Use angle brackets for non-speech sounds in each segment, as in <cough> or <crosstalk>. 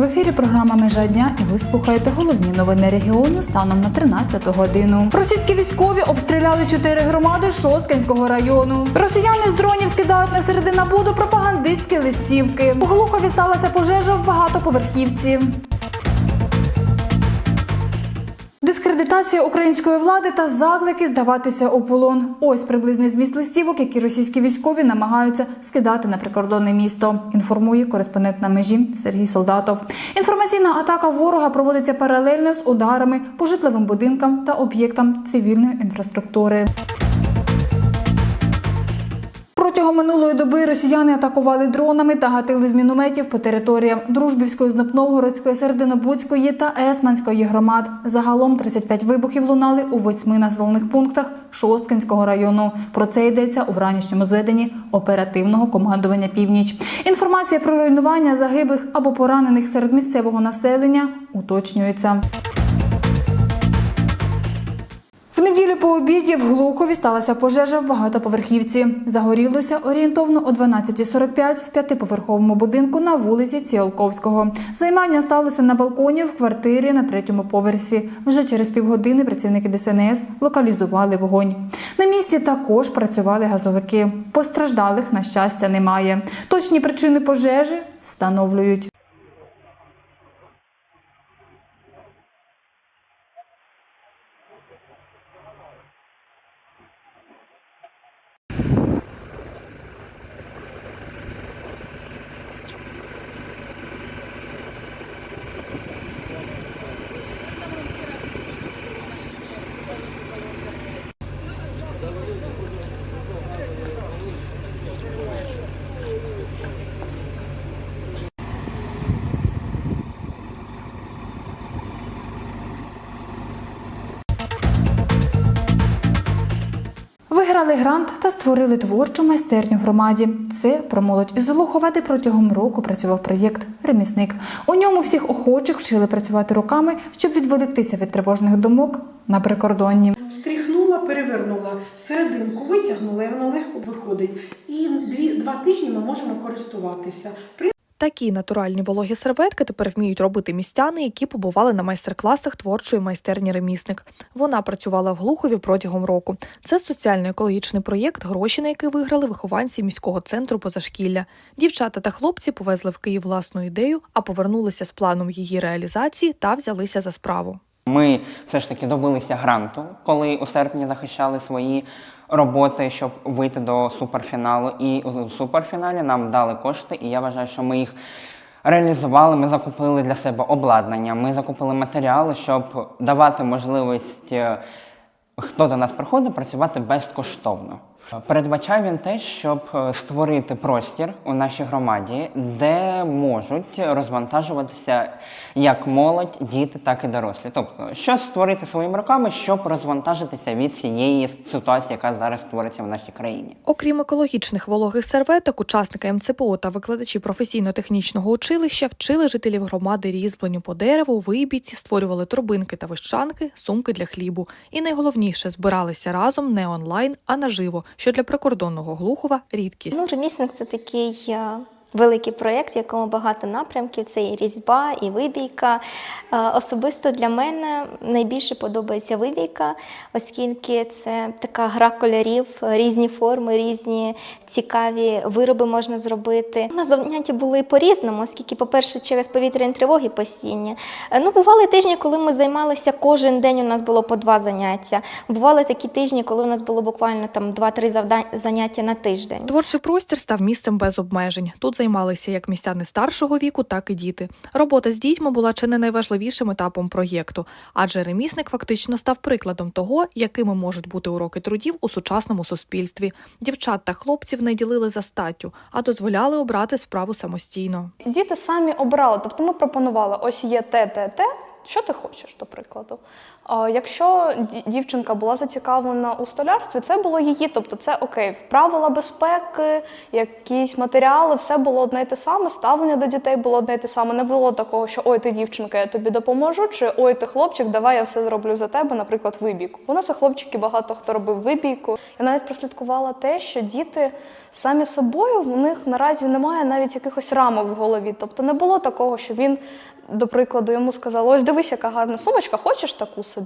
В ефірі програма Межа дня і ви слухаєте головні новини регіону станом на 13 годину. Російські військові обстріляли чотири громади Шосткинського району. Росіяни з дронів скидають на середина буду пропагандистські листівки. У Глухові сталася пожежа в багатоповерхівці. Дискредитація української влади та заклики здаватися у полон. Ось приблизний зміст листівок, які російські військові намагаються скидати на прикордонне місто. Інформує кореспондент на межі Сергій Солдатов. Інформаційна атака ворога проводиться паралельно з ударами по житловим будинкам та об'єктам цивільної інфраструктури. Протягом минулої доби росіяни атакували дронами та гатили з мінометів по територіям Дружбівської, Знопновгородської, Серединобудської та Есманської громад. Загалом 35 вибухів лунали у восьми населених пунктах Шосткинського району. Про це йдеться у вранішньому зведенні оперативного командування Північ. Інформація про руйнування загиблих або поранених серед місцевого населення уточнюється. Неділю по обіді в Глухові сталася пожежа в багатоповерхівці. Загорілося орієнтовно о 12.45 в п'ятиповерховому будинку на вулиці Ціолковського. Займання сталося на балконі в квартирі на третьому поверсі. Вже через півгодини працівники ДСНС локалізували вогонь. На місці також працювали газовики. Постраждалих, на щастя, немає. Точні причини пожежі встановлюють. Виграли грант та створили творчу майстерню в громаді. Це про молодь із Глухова, де протягом року працював проєкт Ремісник. У ньому всіх охочих вчили працювати руками, щоб відволіктися від тривожних думок на прикордонні. Стріхнула, перевернула серединку, витягнула, і вона легко виходить. І дві, два тижні ми можемо користуватися. Такі натуральні вологі серветки тепер вміють робити містяни, які побували на майстер-класах творчої майстерні ремісник. Вона працювала в Глухові протягом року. Це соціально-екологічний проєкт, гроші на який виграли вихованці міського центру позашкілля. Дівчата та хлопці повезли в Київ власну ідею, а повернулися з планом її реалізації та взялися за справу. Ми все ж таки добилися гранту, коли у серпні захищали свої роботи, щоб вийти до суперфіналу. І у суперфіналі нам дали кошти, і я вважаю, що ми їх реалізували. Ми закупили для себе обладнання, ми закупили матеріали, щоб давати можливість, е, хто до нас приходить, працювати безкоштовно. Передбачає він те, щоб е, створити простір у нашій громаді, де можуть розвантажуватися як молодь, діти, так і дорослі. Тобто, що створити своїми руками, щоб розвантажитися від цієї ситуації, яка зараз створиться в нашій країні. Окрім екологічних вологих серветок, учасники МЦПО та викладачі професійно-технічного училища вчили жителів громади різьбленню по дереву, вибійці, створювали турбинки та вищанки, сумки для хлібу. І найголовніше збиралися разом не онлайн, а наживо, що для прикордонного Глухова рідкість. Ну, ремісник це такий е, великий проєкт, в якому багато напрямків. Це і різьба, і вибійка. Е, Особисто для мене найбільше подобається вибійка, оскільки це така гра кольорів, різні форми, різні цікаві вироби можна зробити. На заняття були по-різному, оскільки, по-перше, через повітряні тривоги постійні. Е, Ну, бували тижні, коли ми займалися кожен день. У нас було по два заняття. Бували такі тижні, коли у нас було буквально там два-три завдань заняття на тиждень. Творчий простір став місцем без обмежень. Тут займалися як містяни старшого віку, так і діти. Робота з дітьми була чи не найважливішим етапом проєкту, адже ремісник фактично став прикладом того, якими можуть бути уроки трудів у сучасному суспільстві. Дівчат та хлопців не ділили за статтю, а дозволяли обрати справу самостійно. Діти самі обрали, тобто ми пропонували: ось є те, те, те. що ти хочеш, до прикладу. Якщо дівчинка була зацікавлена у столярстві, це було її, тобто це окей, правила безпеки, якісь матеріали, все було одне й те саме, ставлення до дітей було одне й те саме. Не було такого, що ой, ти дівчинка, я тобі допоможу, чи ой, ти хлопчик, давай я все зроблю за тебе, наприклад, вибійку. У нас і хлопчики багато хто робив вибійку. Я навіть прослідкувала те, що діти самі собою в них наразі немає навіть якихось рамок в голові. Тобто не було такого, що він, до прикладу, йому сказали, ось дивись, яка гарна сумочка, хочеш таку собі?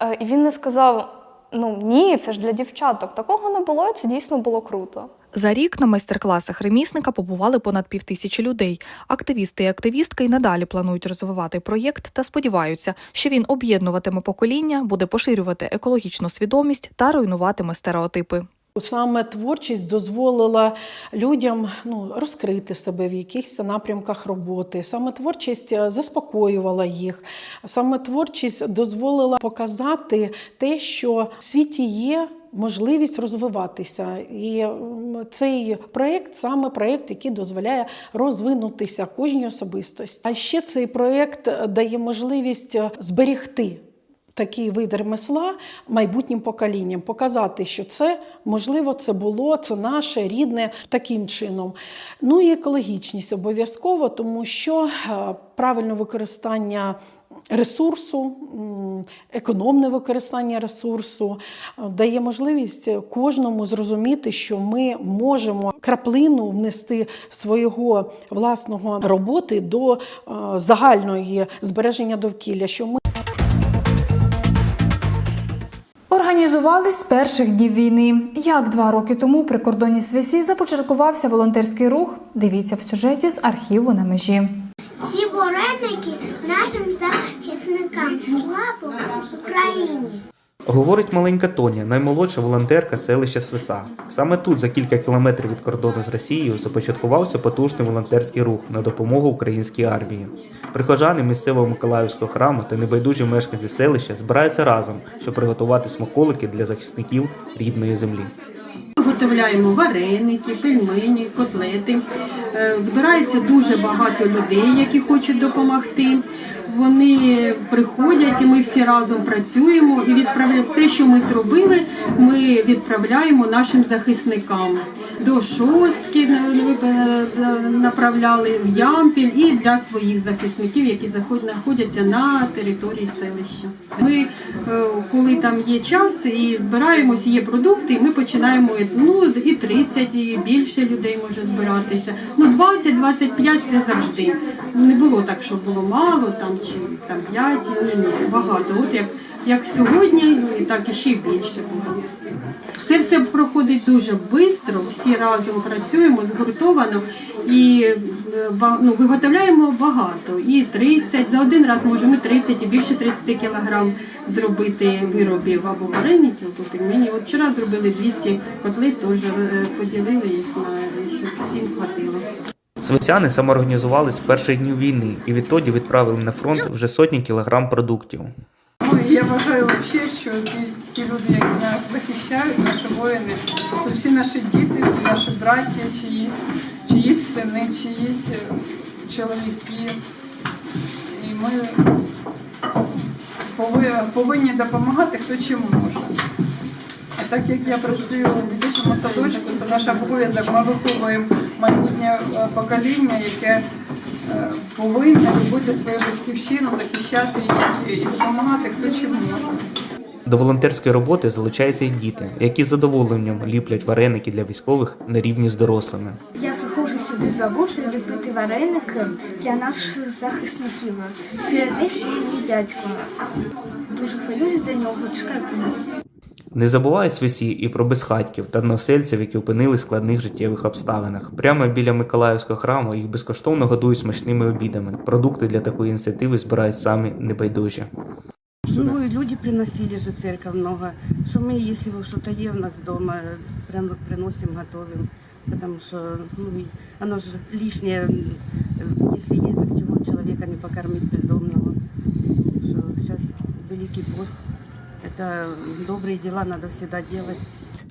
Е, І він не сказав: ну ні, це ж для дівчаток. Такого не було, і це дійсно було круто. За рік на майстер-класах ремісника побували понад півтисячі людей. Активісти і активістки й надалі планують розвивати проєкт та сподіваються, що він об'єднуватиме покоління, буде поширювати екологічну свідомість та руйнуватиме стереотипи. Саме творчість дозволила людям ну, розкрити себе в якихось напрямках роботи. Саме творчість е, заспокоювала їх. Саме творчість дозволила показати те, що в світі є. Можливість розвиватися, і цей проєкт саме проєкт, який дозволяє розвинутися кожній особистості. А ще цей проєкт дає можливість е, зберегти такий вид ремесла майбутнім поколінням, показати, що це можливо, це було, це наше рідне таким чином. Ну і екологічність обов'язково, тому що е, правильне використання. Ресурсу, економне використання ресурсу е, дає можливість кожному зрозуміти, що ми можемо краплину внести свого власного роботи до е, загальної збереження довкілля. Що ми Організувались з перших днів війни. Як два роки тому при кордоні Свісі започаткувався волонтерський рух? Дивіться в сюжеті з архіву на межі. Ці вареники нашим захисникам. Слава Україні! Говорить маленька Тоня, наймолодша волонтерка селища Свиса. Саме тут, за кілька кілометрів від кордону з Росією, започаткувався потужний волонтерський рух на допомогу українській армії. Прихожани місцевого Миколаївського храму та небайдужі мешканці селища збираються разом, щоб приготувати смаколики для захисників рідної землі. Виготовляємо вареники, пельмені, котлети. Е, Збирається дуже багато людей, які хочуть допомогти. Вони приходять і ми всі разом працюємо і відправляємо все, що ми зробили, ми відправляємо нашим захисникам. До шостки направляли в Ямпіль і для своїх захисників, які знаходяться на території селища. Ми, е, коли там є час і збираємось, є продукти, ми починаємо ну і 30, і більше людей може збиратися. Ну 20-25 це завжди. Не було так, що було мало там чи там 5, ні, ні, багато. От як, як сьогодні, і так і ще й більше буде. Це все проходить дуже швидко, всі разом працюємо згуртовано і е, ну, виготовляємо багато. І 30, за один раз можемо і 30 і більше 30 кілограм зробити виробів або вареників, або пельмені. От вчора зробили 200 котлет, теж е, поділили їх на щоб всім хватило. Свисяни самоорганізували з перших днів війни і відтоді відправили на фронт вже сотні кілограм продуктів. Я вважаю взагалі, що ті, ті люди, які нас захищають, наші воїни, це всі наші діти, всі наші браття, чиїсь, чиїсь сини, чиїсь е, чоловіки. І ми повинні, повинні допомагати хто чим може. А так як я працюю у дитячому садочку, це наш обов'язок. Ми виховуємо майбутнє е, покоління, яке повинне любити свою батьківщину, захищати її і допомагати хто чим може. До волонтерської роботи залучаються й діти, які з задоволенням ліплять вареники для військових на рівні з дорослими. Я приходжу сюди з бабусею ліпити вареники для наших захисників. Серед них є мій дядько. Дуже хвилююсь за нього, чекаю. Не забувають свисі і про безхатьків та односельців, які опинились в складних життєвих обставинах. Прямо біля Миколаївського храму їх безкоштовно годують смачними обідами. Продукти для такої ініціативи збирають самі небайдужі. Ну, и люди приносили же в церковь много. Мы, если вот что-то е у нас дома, прям вот приносим, готовим. Потому что ну, оно же лишнее, если есть, так чего человека не покормить бездомного. Что сейчас Великий пост Это добрые дела надо всегда делать.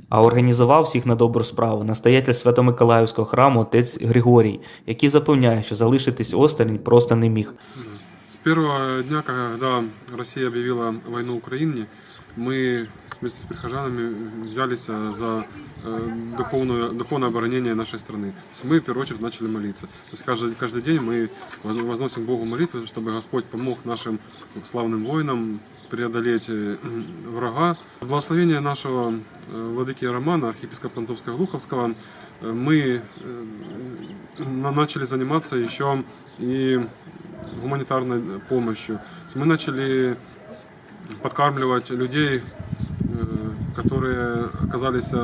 А організував всіх на добру справу настоятель Свято-Миколаївського храму отець Григорій, який запевняє, що залишитись осторонь просто не міг. З первого дня, когда Россия объявила войну Украине, мы вместе с прихожанами взялись за э, духовное, духовное оборонение нашей страны. То есть мы, в первую очередь, начали молиться. То есть каждый, каждый день мы воз- возносим Богу молитвы, чтобы Господь помог нашим славным воинам преодолеть э, врага. С Благословения нашего э, владыки Романа, архиепископа Антовского Глуховского, э, мы э, на- начали заниматься еще и гуманитарной помощью. Мы начали подкармливать людей, э, которые оказались э,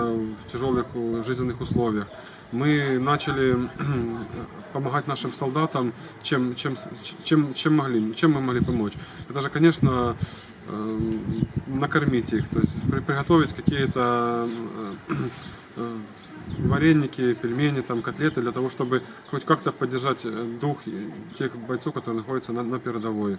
в тяжелых э, жизненных условиях. Мы начали <clears throat> помогать нашим солдатам, чем, чем, чем, чем могли, чем мы могли помочь. Это же, конечно, э, накормить их, то есть при- приготовить какие-то э, э, вареники, пельмени, там, котлеты, для того, чтобы хоть как-то поддержать э, дух тех бойцов, которые находятся на, на передовой.